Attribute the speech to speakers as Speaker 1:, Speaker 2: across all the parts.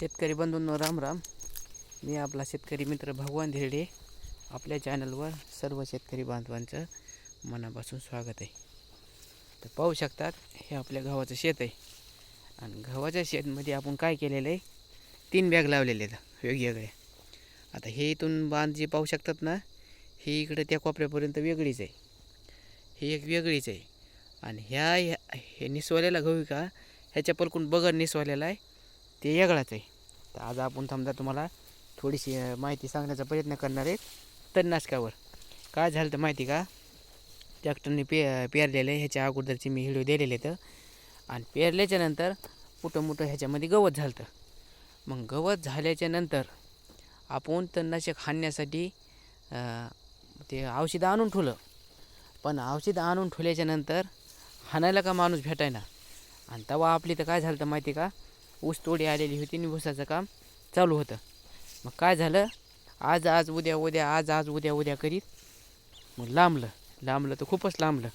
Speaker 1: शेतकरी बंधूंनो राम राम. मी आपला शेतकरी मित्र भगवान धिरडे. आपल्या चॅनलवर सर्व शेतकरी बांधवांचं मनापासून स्वागत आहे. तर पाहू शकतात हे आपल्या गव्हाचं शेत आहे. आणि गव्हाच्या शेतमध्ये आपण काय केलेलं आहे? तीन बॅग लावलेले आहेत वेगवेगळ्या आता हे इथून बांध जे पाहू शकतात ना ही इकडे त्या कोपऱ्यापर्यंत वेगळीच आहे. ही एक वेगळीच आहे. आणि ह्या ह्या- हे निसवालेला गहू का? ह्याच्या पलकून बगर निसवालेला आहे. ते वेगळाच आहे. तर आज आपण समजा तुम्हाला थोडीशी माहिती सांगण्याचा प्रयत्न करणार आहे तणनाशकावर. काय झालं तर माहिती का? ट्रॅक्टरने पे पेरलेलं आहे. ह्याच्या अगोदरचे मी हिडिओ दिलेले तर आणि पेरल्याच्या नंतर मोठं मोठं ह्याच्यामध्ये गवत झालं तर मग गवत झाल्याच्यानंतर आपण तणनाशक हाणण्यासाठी ते औषधं आणून ठेवलं. पण औषधं आणून ठेवल्याच्या नंतर हाणायला का माणूस भेटायना? आणि तेव्हा आपली तर काय झालं तर माहिती का? ऊस तोडी आलेली होती आणि ऊसाचं काम चालू होतं. मग काय झालं? आज आज उद्या उद्या आज आज उद्या उद्या करीत मग लांबलं. लांबलं तर खूपच लांबलं.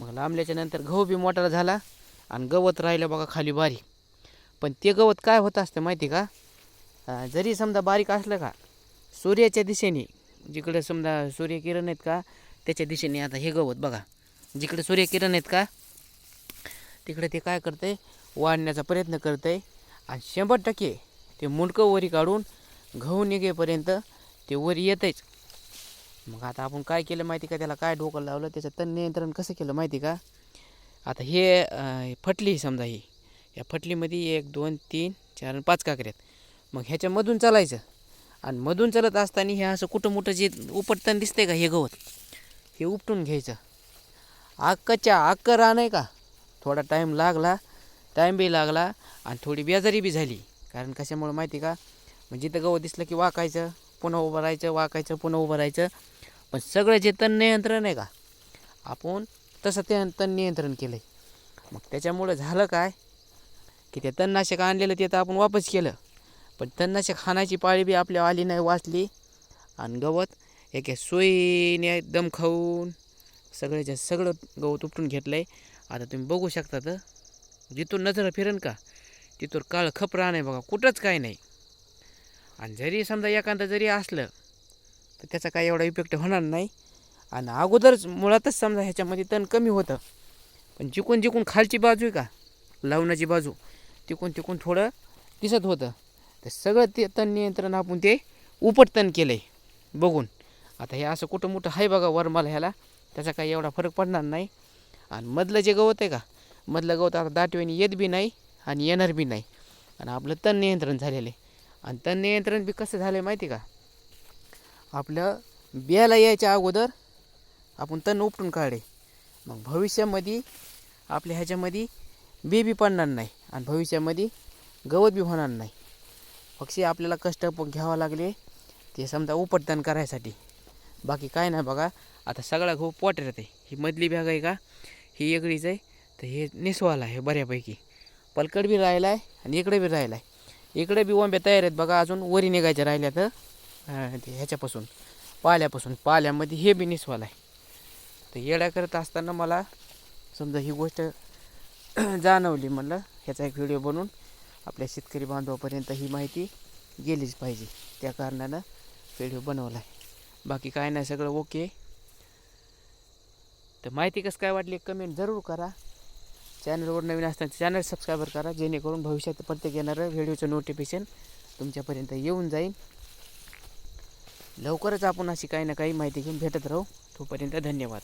Speaker 1: मग लांबल्याच्या नंतर गहू बी मोठा झाला आणि गवत राहिलं बघा खाली बारीक पण ते गवत काय होत असतं माहिती का? जरी समजा बारीक असलं का सूर्याच्या दिशेने जिकडे समजा सूर्यकिरण आहेत का त्याच्या दिशेने आता हे गवत बघा. जिकडे सूर्यकिरण आहेत का तिकडे ते काय करतंय? वाढण्याचा प्रयत्न करतंय. आणि शंभर टक्के ते मुंडकं वरी काढून गहू निघेपर्यंत ते वर येतंच मग आता आपण काय केलं माहिती का? त्याला काय डोकं लावलं? त्याचं तण नियंत्रण कसं केलं माहिती का? आता हे फटली समजा ही. या फटलीमध्ये एक दोन तीन चार आणि पाच काकऱ्यात मग ह्याच्यामधून चालायचं. आणि मधून चालत असताना हे असं कुठं मोठं जे उपटताना दिसतंय का हे गवत? हे उपटून घ्यायचं. अक्काच्या अक्क रान आहे का? थोडा टाईम लागला. टाईम बी लागला आणि थोडी बेजारी बी झाली. कारण कशामुळं माहिती का? म्हणजे जिथं गवत दिसलं की वाकायचं पुन्हा उभं राहायचं वाकायचं पुन्हा उभं राहायचं. पण सगळं जे तण नियंत्रण आहे का? आपण तसं ते तण नियंत्रण केलं आहे मग त्याच्यामुळं झालं काय? की ते तणनाशक आणलेलं ते तर आपण वापस केलं. पण तणनाशक खाण्याची पाळी बी आपल्या आली नाही वाचली. आणि गवत एक सोयीने दम खाऊन सगळ्याच्या सगळं गवत उपटून घेतलं आहे आता तुम्ही बघू शकता तर जिथून नजर फिरेन का तिथून काळ खप नाही बघा कुठंच काय नाही. आणि जरी समजा एखादं जरी असलं तर त्याचा काही एवढा इफेक्ट होणार नाही. आणि अगोदरच मुळातच समजा ह्याच्यामध्ये तण कमी होतं. पण जिकून जिकून खालची बाजू आहे का लावण्याची बाजू तिकून तिकून थोडं दिसत होतं. तर सगळं ते तण नियंत्रण आपण ते उपट तण केलं आहे बघून. आता हे असं कुठं मोठं आहे बघा वरमाला ह्याला त्याचा काही एवढा फरक पडणार नाही. आणि मधलं जे गवत आहे का मधलं गवत आता दाटवेने येत बी नाही आणि येणार बी नाही. आणि आपलं तण नियंत्रण झालेलं आहे. आणि तण नियंत्रण बी कसं झालं आहे माहिती का? आपलं बियाला यायच्या अगोदर आपण तण उपटून काढे. मग भविष्यामध्ये आपल्या ह्याच्यामध्ये बी बी पडणार नाही आणि भविष्यामध्ये गवत बी होणार नाही. पक्षी आपल्याला कष्ट घ्यावं लागले ते समजा उपटदान करायसाठी. बाकी काय नाही बघा आता सगळा गहू पोटऱ्यात आहे ही मधली बॅग आहे का? ही एकडीच आहे. तर हे निसवाला आहे बऱ्यापैकी. पलकड बी राहिला आहे आणि इकडे बी राहिला आहे इकडे बी ओंब्या तयार आहेत बघा अजून वरी निघायच्या राहिल्या तर ते ह्याच्यापासून पाल्यापासून पाल्यामध्ये हे बी निसवाला आहे. तर येड्या करत असताना मला समजा ही गोष्ट जाणवली म्हणलं ह्याचा एक व्हिडिओ बनवून आपल्या शेतकरी बांधवापर्यंत ही माहिती गेलीच पाहिजे. त्या कारणानं व्हिडिओ बनवला आहे. बाकी काय नाही सगळं ओके. तर माहिती कसं काय वाटली कमेंट जरूर करा. चॅनलवर नवीन असताना चॅनल सबस्क्राईबर करा जेणेकरून भविष्यात प्रत्येक येणारं व्हिडिओचं नोटिफिकेशन तुमच्यापर्यंत येऊन जाईल. लवकरच आपण अशी काही ना काही माहिती घेऊन भेटत राहू. तोपर्यंत धन्यवाद.